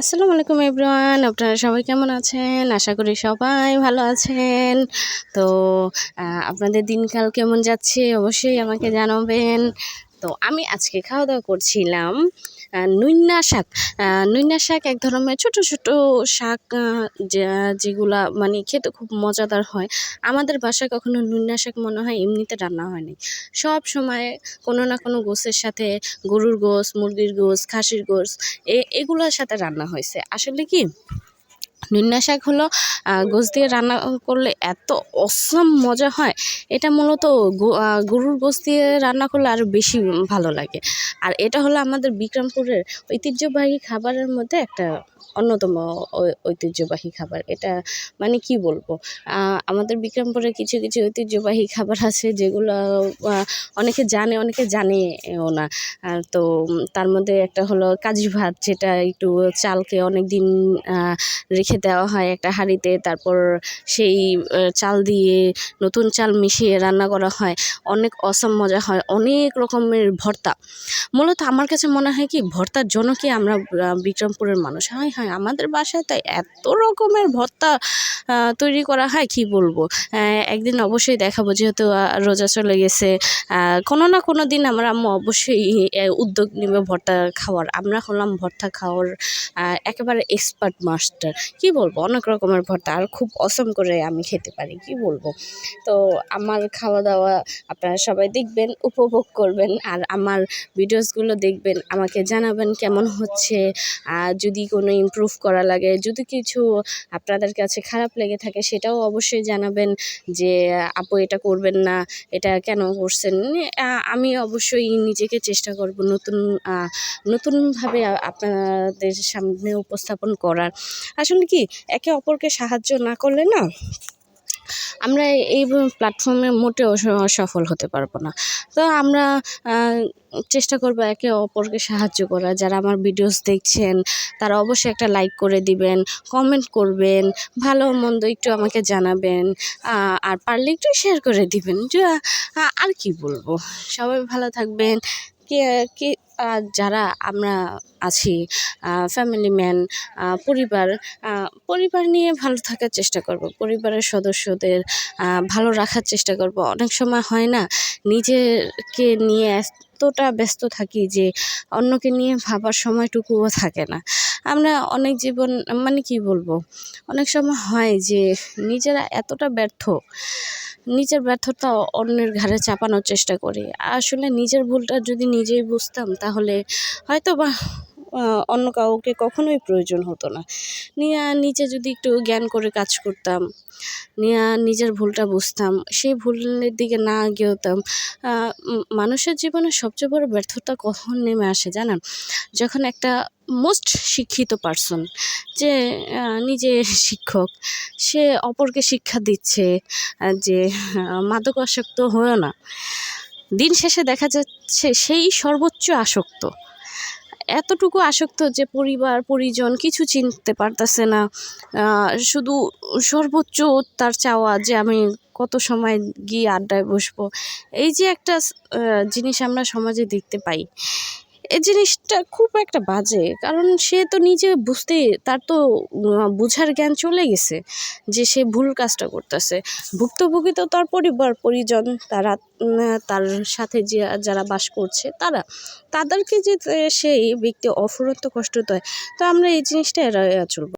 আসসালামু আলাইকুম এভরিওয়ান, আপনারা সবাই কেমন আছেন? আশা করি সবাই ভালো আছেন। তো আপনাদের দিনকাল কেমন যাচ্ছে অবশ্যই আমাকে জানাবেন। তো আমি আজকে খাওয়া দাওয়া করছিলাম আহ, নুইন্না শাক। আহ, নুইন্না শাক এক ধরনের ছোট ছোট শাক যেগুলা মানে খেতে খুব মজাদার হয়। আমাদের বাসায় কখনো নুইন্না শাক মনে হয় এমনিতে রান্না হয়নি সব সময় কোনো না কোনো গোসের সাথে গরুর গোস মুরগির গোস খাসির গোস এগুলোর সাথে রান্না হয়েছে। আসলে কি নিন্না শাক হলো গোস দিয়ে রান্না করলে এত অসম মজা হয়। এটা মূলত গরুর গোস দিয়ে রান্না করলে আরও বেশি ভালো লাগে। আর এটা হলো আমাদের বিক্রমপুরের ঐতিহ্যবাহী খাবারের মধ্যে একটা অন্যতম ঐতিহ্যবাহী খাবার। এটা মানে কি বলব? আমাদের বিক্রমপুরে কিছু কিছু ঐতিহ্যবাহী খাবার আছে যেগুলো অনেকে জানে অনেকে জানেও না। তো তার মধ্যে একটা হলো কাজি ভাত যেটা একটু চালকে অনেক দিন আহ, রেখে দেওয়া হয় একটা হাঁড়িতে, তারপর সেই চাল দিয়ে নতুন চাল মিশিয়ে রান্না করা হয়। অনেক অসম মজা হয়, অনেক রকমের ভর্তা। মূলত আমার কাছে মনে হয় কি, ভর্তার জন্য কি আমরা বিক্রমপুরের মানুষ? হয় হয়, আমাদের বাসায় তাই এত রকমের ভর্তা তৈরি করা হয়, কি বলব? একদিন অবশ্যই দেখাবো, যেহেতু রোজা চলে গেছে। কোনো না কোনো দিন আমার আম্মু অবশ্যই উদ্যোগ নেবে ভর্তা খাওয়ার। আমরা হলাম ভর্তা খাওয়ার একেবারে এক্সপার্ট মাস্টার কি বলব? অনেক রকমের ভর্তা আর খুব অসম করে আমি খেতে পারি, কি বলব? তো আমার খাওয়া দাওয়া আপনারা সবাই দেখবেন, উপভোগ করবেন আর আমার ভিডিওসগুলো দেখবেন, আমাকে জানাবেন কেমন হচ্ছে। আর যদি কোনো ইমপ্রুভ করা লাগে, যদি কিছু আপনাদের কাছে খারাপ লেগে থাকে, সেটাও অবশ্যই জানাবেন যে, আপু, এটা করবেন না, এটা কেন করছেন? আমি অবশ্যই নিজেকে চেষ্টা করব নতুন নতুনভাবে আপনাদের সামনে উপস্থাপন করার। আসলে কি একে অপরকে সাহায্য না করলে না আমরা এই প্ল্যাটফর্মে মোটেও সফল হতে পারব না। তো আমরা চেষ্টা করব একে অপরকে সাহায্য করা যারা আমার ভিডিওস দেখছেন, তারা অবশ্যই একটা লাইক করে দিবেন কমেন্ট করবেন, ভালো মন্দ একটু আমাকে জানাবেন আর পারলে একটু শেয়ার করে দিবেন। আর কি বলব? সবাই ভালো থাকবেন। কে কে যারা আমরা আছি ফ্যামিলি ম্যান পরিবার পরিবার নিয়ে ভালো থাকার চেষ্টা করব, পরিবারের সদস্যদের ভালো রাখার চেষ্টা করব। অনেক সময় হয় না নিজেকে নিয়ে এতটা ব্যস্ত থাকি যে অন্যকে নিয়ে ভাবার সময়টুকুও থাকে না। আমরা অনেক জীবন মানে কি বলব? অনেক সময় হয় যে নিজেরা এতটা ব্যর্থ, নিজের ব্যর্থতা অন্যের ঘাড়ে চাপানোর চেষ্টা করি। আসলে নিজের ভুলটা যদি নিজেই বুঝতাম তাহলে হয়তো বা অন্য কাউকে কখনোই প্রয়োজন হতো না। নিয়ে নিজে যদি একটু জ্ঞান করে কাজ করতাম নিয়ে নিজের ভুলটা বুঝতাম সেই ভুলের দিকে না আহ, মানুষের জীবনে সবচেয়ে বড় ব্যর্থতা কখন নেমে আসে জানেন? যখন একটা মোস্ট শিক্ষিত পার্সন যে নিজে শিক্ষক সে অপরকে শিক্ষা দিচ্ছে যে আহ, মাদকাসক্ত হয়েও না। দিন শেষে দেখা যাচ্ছে সেই সর্বোচ্চ আসক্ত। এতটুকু আসক্ত যে পরিবার, পরিজন কিছু চিনতে পারতেছে না। শুধু সর্বোচ্চ তার চাওয়া যে আমি কত সময় গিয়ে আড্ডায় বসবো। এই যে একটা জিনিস আমরা সমাজে দেখতে পাই। এই জিনিসটা খুব একটা বাজে। কারণ সে তো নিজে বুঝতে, তার তো বুঝার জ্ঞান চলে গেছে যে সে ভুল কাজটা করতেছে। ভুক্তভোগী তো তার পরিবার, পরিজন, তারা তার সাথে যে, যারা বাস করছে, তারা, তাদেরকে যে সেই ব্যক্তি অফুরন্ত কষ্ট দেয়, তো আমরা এই জিনিসটা এড়াইয়া চলবো।